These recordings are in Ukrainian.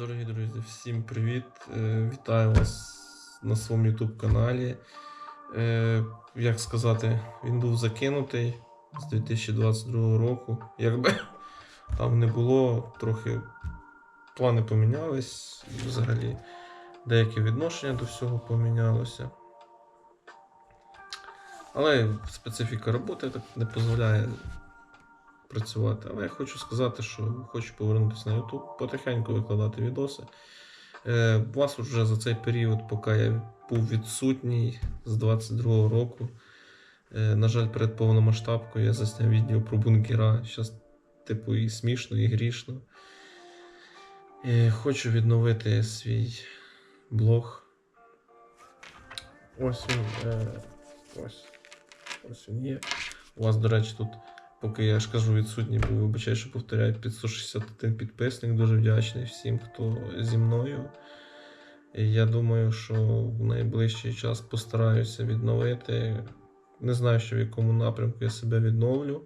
Дорогі друзі, всім привіт! Е, Вітаю вас на своєму YouTube каналі. Е, Як сказати, він був закинутий з 2022 року. Якби там не було, трохи плани помінялись, взагалі деяке відношення до всього помінялося. Але специфіка роботи так не дозволяє працювати. Але я хочу сказати, що хочу повернутися на YouTube, потихеньку викладати відоси. Е, вас вже за цей період, поки я був відсутній з 22-го року. Е, на жаль, перед повномасштабкою я засняв відео про бункера. Щас, типу, і смішно, і грішно. Е, хочу відновити свій блог. Ось він. Е, ось. Ось він є. У вас, до речі, тут Поки я ж кажу відсутній, бо вибачаю, що повторяю, під 161 підписник. Дуже вдячний всім, хто зі мною. Я думаю, що в найближчий час постараюся відновити. Не знаю, що в якому напрямку я себе відновлю.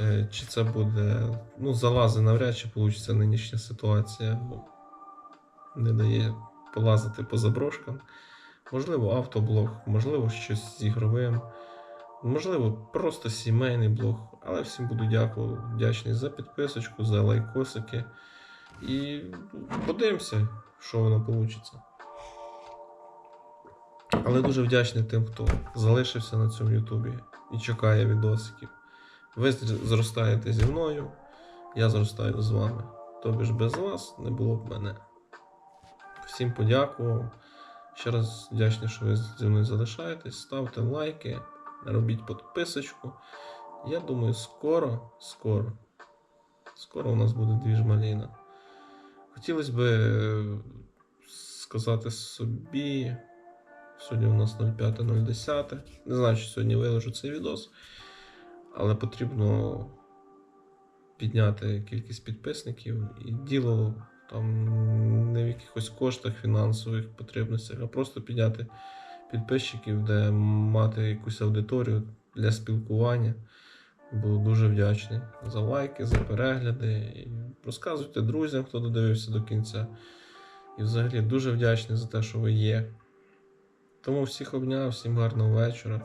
Е, Чи це буде. Ну, залази навряд чи вийде нинішня ситуація, не дає полазити по заброшкам. Можливо, автоблог, можливо, щось з ігровим. Можливо, просто сімейний блог, але всім буду дякую, вдячний за підписочку, за лайкосики. І подивимося, що воно вийде. Але дуже вдячний тим, хто залишився на цьому Ютубі і чекає відосиків. Ви зростаєте зі мною, я зростаю з вами. Тобі ж без вас не було б мене. Всім подякував. Ще раз вдячний, що ви зі мною залишаєтесь. Ставте лайки робіть підписочку. Я думаю, скоро, скоро, скоро у нас буде двіж маліна. Хотілося б сказати собі. Сьогодні у нас 05.010. Не знаю, чи сьогодні виложу цей відос, але потрібно підняти кількість підписників. І діло там не в якихось коштах фінансових потребностях, а просто підняти підписчиків, де мати якусь аудиторію для спілкування. Буду дуже вдячний за лайки, за перегляди. І Розказуйте друзям, хто додивився до кінця. І взагалі дуже вдячний за те, що ви є. Тому всіх обняв, всім гарного вечора.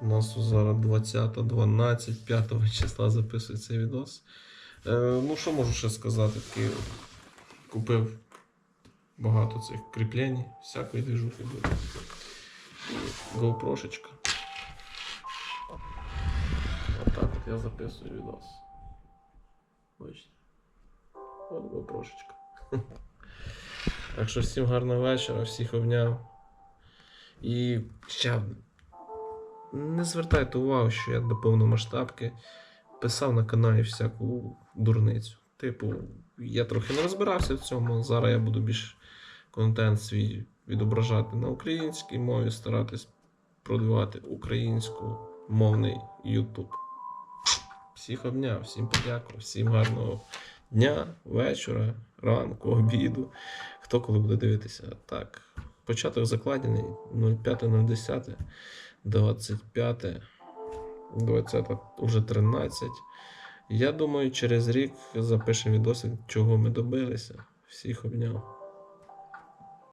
У нас зараз 20.12, 5 числа записує цей відос. Е, ну, що можу ще сказати? Такий, купив багато цих кріплень, всякої движухи буде. GoPro-шечка. Отак от я записую відос. Бачите. От GoPro-шечка. Так що всім гарного вечора, всіх обняв. І ще не звертайте увагу, що я до повномасштабки писав на каналі всяку дурницю. Типу, я трохи не розбирався в цьому. Зараз я буду більш контент свій відображати на українській мові, старатись продавати українськомовний YouTube. Всіх обняв, всім подякував, всім гарного дня, вечора, ранку, обіду. Хто коли буде дивитися? Так. Початок закладений 05.010, 25, 20, вже 13. Я думаю, через рік запишемо відосик, чого ми добилися. Всіх обняв.